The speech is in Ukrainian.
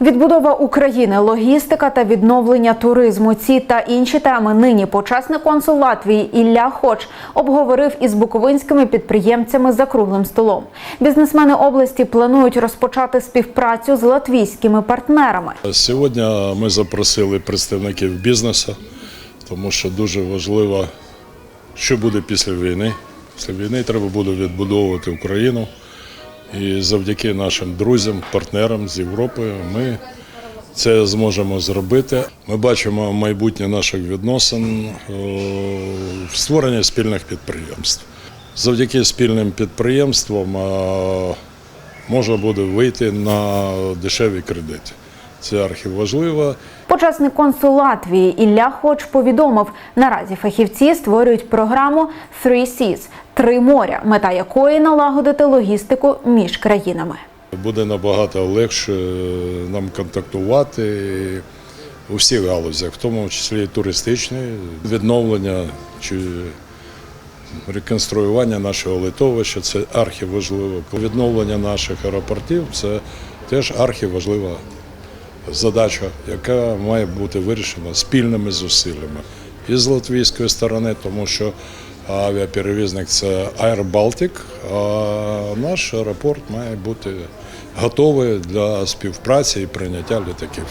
Відбудова України, логістика та відновлення туризму. Ці та інші теми нині почесний консул Латвії Ілля Хоч обговорив із буковинськими підприємцями за круглим столом. Бізнесмени області планують розпочати співпрацю з латвійськими партнерами. Сьогодні ми запросили представників бізнесу, тому що дуже важливо, що буде після війни. Після війни треба буде відбудовувати Україну. І завдяки нашим друзям, партнерам з Європи ми це зможемо зробити. Ми бачимо майбутнє наших відносин в створенні спільних підприємств. Завдяки спільним підприємствам можна буде вийти на дешеві кредити. Це архіважливо. Почесний консул Латвії Ілля Хоч повідомив, наразі фахівці створюють програму «Three Seas» – три моря, мета якої налагодити логістику між країнами. Буде набагато легше нам контактувати у всіх галузях, в тому числі і туристичної, відновлення чи реконструювання нашого литовища це архіважливо. Відновлення наших аеропортів це теж архіважлива задача, яка має бути вирішена спільними зусиллями і з латвійської сторони, тому що авіаперевізник це Baltic, а наш аеропорт має бути готовий для співпраці і прийняття літаків.